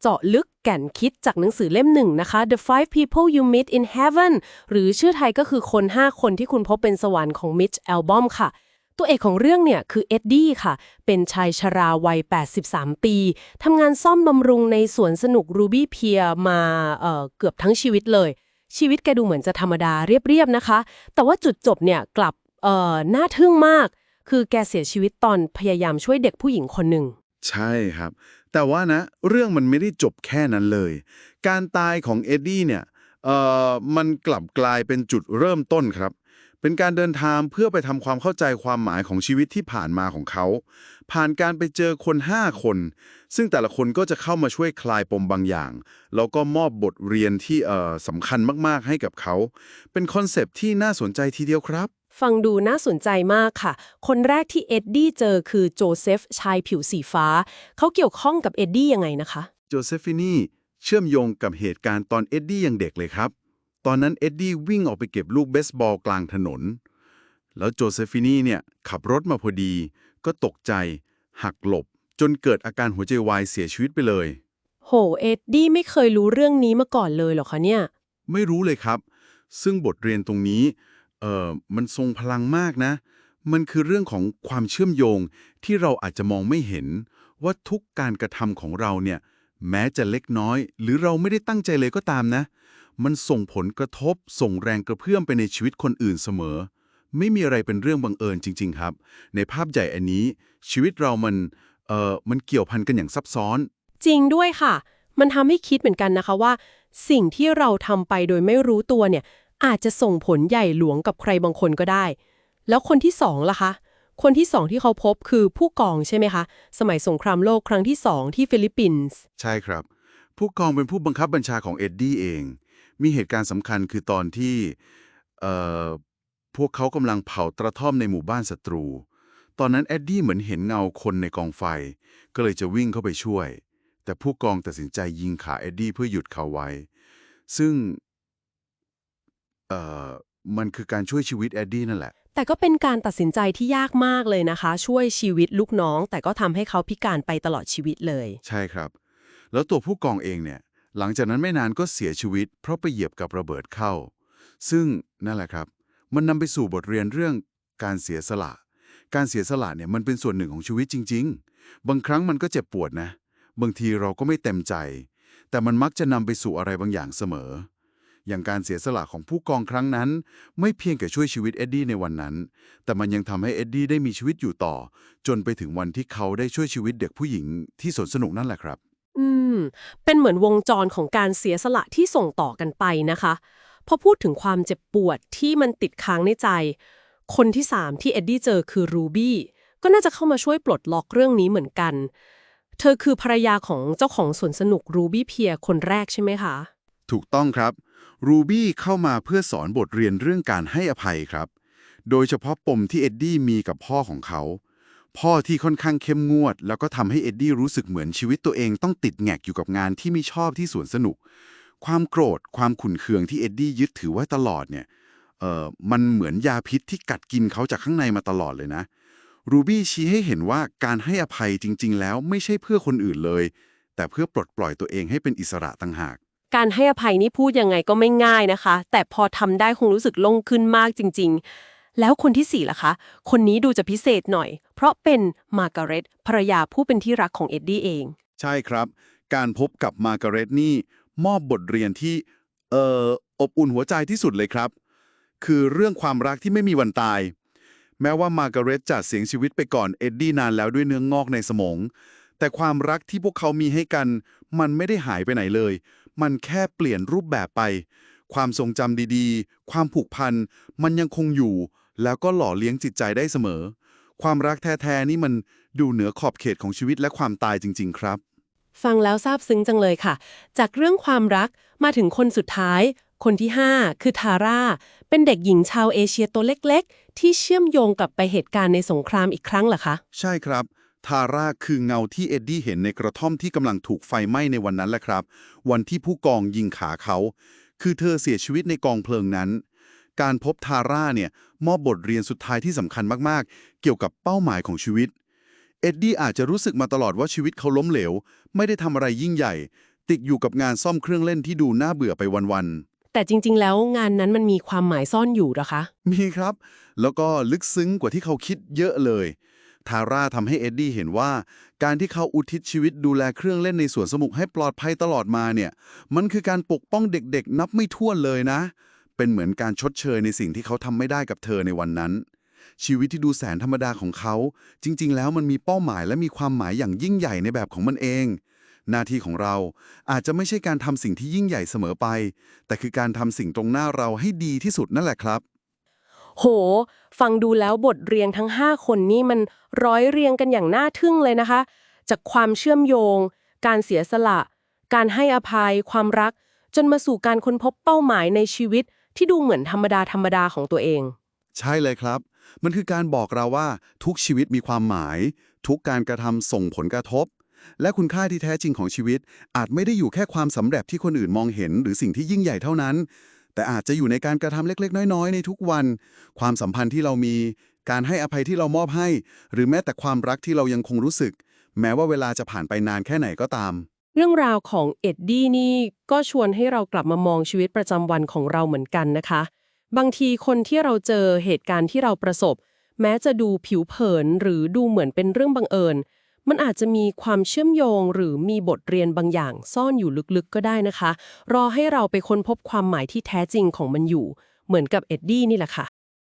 เจาะลึกแก่นคิดจากหนังสือเล่มหนึ่งนะคะ The Five People You Meet in Heaven หรือชื่อไทยก็คือคน 5 คนที่คุณพบเป็นสวรรค์ของ Mitch Albom ค่ะ ตัวเอกของเรื่องเนี่ยคือเอ็ดดี้ค่ะ เป็นชายชราวัย 83 ปีทำงานซ่อมบำรุงในสวนสนุกรูบี้เพียมาเเกือบทั้งชีวิตเลย ชีวิตแกดูเหมือนจะธรรมดาเรียบๆนะคะ แต่ว่าจุดจบเนี่ยกลับน่าทึ่งมาก คือแกเสียชีวิตตอนพยายามช่วยเด็กผู้หญิงคนหนึ่ง ใช่ครับ แต่ว่านะ เรื่องมันไม่ได้จบแค่นั้นเลย การตายของเอ็ดดี้เนี่ยเอ่อมันกลับกลายเป็นจุดเริ่มต้นครับ เป็นการเดินทางเพื่อไปทำความเข้าใจความหมายของชีวิตที่ผ่านมาของเขา ผ่านการไปเจอคน 5 คน ซึ่งแต่ละคนก็จะเข้ามาช่วยคลายปมบางอย่าง แล้วก็มอบบทเรียนที่เอ่อสำคัญมากๆให้กับเขา เป็นคอนเซปที่น่าสนใจทีเดียวครับ ฟังดูน่าสนใจมากค่ะ คนแรกที่เอ็ดดี้เจอคือโจเซฟชายผิวสีฟ้า เขาเกี่ยวข้องกับเอ็ดดี้ยังไงนะคะ โจเซฟินีเชื่อมโยงกับเหตุการณ์ตอนเอ็ดดี้ยังเด็กเลยครับ ตอนนั้นเอ็ดดี้วิ่งออกไปเก็บลูกเบสบอลกลางถนน แล้วโจเซฟินีเนี่ยขับรถมาพอดี ก็ตกใจ หักหลบ จนเกิดอาการหัวใจวายเสียชีวิตไปเลย โห เอ็ดดี้ไม่เคยรู้เรื่องนี้มาก่อนเลยเหรอคะเนี่ย ไม่รู้เลยครับ ซึ่งบทเรียนตรงนี้ เออมันทรงพลังมากนะ มันคือเรื่องของความเชื่อมโยงที่เราอาจจะมองไม่เห็น ว่าทุกการกระทำของเราเนี่ย แม้จะเล็กน้อย หรือเราไม่ได้ตั้งใจเลยก็ตามนะ มันส่งผลกระทบ ส่งแรงกระเพื่อมไปในชีวิตคนอื่นเสมอ ไม่มีอะไรเป็นเรื่องบังเอิญจริง ๆ ครับ ในภาพใหญ่อันนี้ ชีวิตเรามันเออมันเกี่ยวพันกันอย่างซับซ้อน จริงด้วยค่ะ มันทำให้คิดเหมือนกันนะคะว่า สิ่งที่เราทำไปโดยไม่รู้ตัวเนี่ย อาจจะส่งผลใหญ่หลวงกับใครบางคนก็ได้ แล้วคนที่สองล่ะคะ คนที่สองที่เขาพบคือผู้กองใช่ไหมคะ สมัยสงครามโลกครั้งที่สองที่ฟิลิปปินส์ ใช่ครับ ผู้กองเป็นผู้บังคับบัญชาของเอ็ดดี้เอง มีเหตุการณ์สำคัญคือตอนที่เอ่อพวกเขากำลังเผากระท่อมในหมู่บ้านศัตรู ตอนนั้นเอ็ดดี้เหมือนเห็นเงาคนในกองไฟ ก็เลยจะวิ่งเข้าไปช่วย แต่ผู้กองตัดสินใจยิงขาเอ็ดดี้เพื่อหยุดเขาไว้ ซึ่ง เอ่อมันคือการช่วยชีวิตเอ็ดดี้นั่นแหละ แต่ก็เป็นการตัดสินใจที่ยากมากเลยนะคะ ช่วยชีวิตลูกน้อง แต่ก็ทำให้เขาพิการไปตลอดชีวิตเลย ใช่ครับ แล้วตัวผู้กองเองเนี่ย หลังจากนั้นไม่นานก็เสียชีวิต เพราะไปเหยียบกับระเบิดเข้า ซึ่งนั่นแหละครับ มันนำไปสู่บทเรียนเรื่องการเสียสละ การเสียสละเนี่ยมันเป็นส่วนหนึ่งของชีวิตจริง ๆ บางครั้งมันก็เจ็บปวดนะ บางทีเราก็ไม่เต็มใจ แต่มันมักจะนำไปสู่อะไรบางอย่างเสมอ อย่างการเสียสละของผู้กองครั้งนั้น ไม่เพียงแต่ช่วยชีวิตเอ็ดดี้ในวันนั้น แต่มันยังทำให้เอ็ดดี้ได้มีชีวิตอยู่ต่อ จนไปถึงวันที่เขาได้ช่วยชีวิตเด็กผู้หญิงที่สวนสนุกนั่นแหละครับ อืม เป็นเหมือนวงจรของการเสียสละที่ส่งต่อกันไปนะคะพอพูดถึงความเจ็บปวดที่มันติดค้างในใจ คนที่สามที่เอ็ดดี้เจอคือรูบี้ก็น่าจะเข้ามาช่วยปลดล็อกเรื่องนี้เหมือนกัน เธอคือภรรยาของเจ้าของสวนสนุกรูบี้เพียคนแรกใช่ไหมคะ ถูกต้องครับ รูบี้เข้ามาเพื่อสอนบทเรียนเรื่องการให้อภัยครับ โดยเฉพาะปมที่เอ็ดดี้มีกับพ่อของเขา พ่อที่ค่อนข้างเข้มงวด แล้วก็ทำให้เอ็ดดี้รู้สึกเหมือนชีวิตตัวเองต้องติดแงกอยู่กับงานที่ไม่ชอบที่สวนสนุก ความโกรธ ความขุ่นเคืองที่เอ็ดดี้ยึดถือไว้ตลอดเนี่ยเอ่อมันเหมือนยาพิษที่กัดกินเขาจากข้างในมาตลอดเลยนะรูบี้ชี้ให้เห็นว่าการให้อภัยจริง ๆ แล้วไม่ใช่เพื่อคนอื่นเลย แต่เพื่อปลดปล่อยตัวเองให้เป็นอิสระต่างหาก การให้อภัยนี่พูดยังไงก็ไม่ง่ายนะคะ แต่พอทำได้คงรู้สึกโล่งขึ้นมากจริง ๆ แล้วคนที่สี่ล่ะคะ คนนี้ดูจะพิเศษหน่อย เพราะเป็นมาร์การเร็ตภรรยาผู้เป็นที่รักของเอ็ดดี้เอง ใช่ครับ การพบกับมาร์การเร็ตนี่ มอบบทเรียนที่ เอ่อ อบอุ่นหัวใจที่สุดเลยครับ คือเรื่องความรักที่ไม่มีวันตาย แม้ว่ามาร์การเร็ตจะเสียชีวิตไปก่อนเอ็ดดี้นานแล้วด้วยเนื้องงอกในสมอง แต่ความรักที่พวกเขามีให้กัน มันไม่ได้หายไปไหนเลย มันแค่เปลี่ยนรูปแบบไป ความทรงจำดีๆ ความผูกพัน มันยังคงอยู่ แล้วก็หล่อเลี้ยงจิตใจได้เสมอ ความรักแท้ๆนี่มันดูเหนือขอบเขตของชีวิตและความตายจริง ๆ ครับ ฟังแล้วซาบซึ้งจังเลยค่ะ จากเรื่องความรักมาถึงคนสุดท้าย คนที่ 5 คือทาร่า เป็นเด็กหญิงชาวเอเชียตัวเล็ก ๆ ที่เชื่อมโยงกลับไปเหตุการณ์ในสงครามอีกครั้งเหรอคะ ใช่ครับ ทาร่าคือเงาที่เอ็ดดี้เห็นในกระท่อมที่กำลังถูกไฟไหม้ในวันนั้นแหละครับ วันที่ผู้กองยิงขาเขา คือเธอเสียชีวิตในกองเพลิงนั้น การพบทาร่าเนี่ยมอบบทเรียนสุดท้ายที่สำคัญมากๆ เกี่ยวกับเป้าหมายของชีวิต เอ็ดดี้อาจจะรู้สึกมาตลอดว่าชีวิตเขาล้มเหลว ไม่ได้ทำอะไรยิ่งใหญ่ ติดอยู่กับงานซ่อมเครื่องเล่นที่ดูน่าเบื่อไปวันๆแต่จริง ๆ แล้วงานนั้นมันมีความหมายซ่อนอยู่นะคะ มีครับ แล้วก็ลึกซึ้งกว่าที่เขาคิดเยอะเลย ทาร่าทำให้เอ็ดดี้เห็นว่า การที่เขาอุทิศชีวิตดูแลเครื่องเล่นในสวนสนุกให้ปลอดภัยตลอดมาเนี่ย มันคือการปกป้องเด็กๆ นับไม่ถ้วนเลยนะ เป็นเหมือนการชดเชยในสิ่งที่เขาทำไม่ได้กับเธอในวันนั้น ชีวิตที่ดูแสนธรรมดาของเขา จริง ๆ แล้วมันมีเป้าหมายและมีความหมายอย่างยิ่งใหญ่ในแบบของมันเองหน้าที่ของเราอาจจะไม่ใช่การทำสิ่งที่ยิ่งใหญ่เสมอไป แต่คือการทำสิ่งตรงหน้าเราให้ดีที่สุดนั่นแหละครับ โห ฟังดูแล้วบทเรียนทั้ง 5 คนนี่มันร้อยเรียงกันอย่างน่าทึ่งเลยนะคะ จากความเชื่อมโยง การเสียสละ การให้อภัย ความรัก จนมาสู่การค้นพบเป้าหมายในชีวิตที่ดูเหมือนธรรมดาธรรมดาของตัวเอง ใช่เลยครับ มันคือการบอกเราว่าทุกชีวิตมีความหมาย ทุกการกระทำส่งผลกระทบ และคุณค่าที่แท้จริงของชีวิต อาจไม่ได้อยู่แค่ความสำเร็จที่คนอื่นมองเห็น หรือสิ่งที่ยิ่งใหญ่เท่านั้น แต่อาจจะอยู่ในการกระทำเล็ก ๆ น้อย ๆ ในทุกวัน ความสัมพันธ์ที่เรามี การให้อภัยที่เรามอบให้ หรือแม้แต่ความรักที่เรายังคงรู้สึก แม้ว่าเวลาจะผ่านไปนานแค่ไหนก็ตาม เรื่องราวของเอ็ดดี้นี่ก็ชวนให้เรากลับมามองชีวิตประจำวันของเราเหมือนกันนะคะ บางทีคนที่เราเจอเหตุการณ์ที่เราประสบ แม้จะดูผิวเผินหรือดูเหมือนเป็นเรื่องบังเอิญ มันอาจจะมีความเชื่อมโยงหรือมีบทเรียนบางอย่างซ่อนอยู่ลึกๆก็ได้นะคะ รอให้เราไปค้นพบความหมายที่แท้จริงของมันอยู่ เหมือนกับเอ็ดดี้นี่แหละค่ะ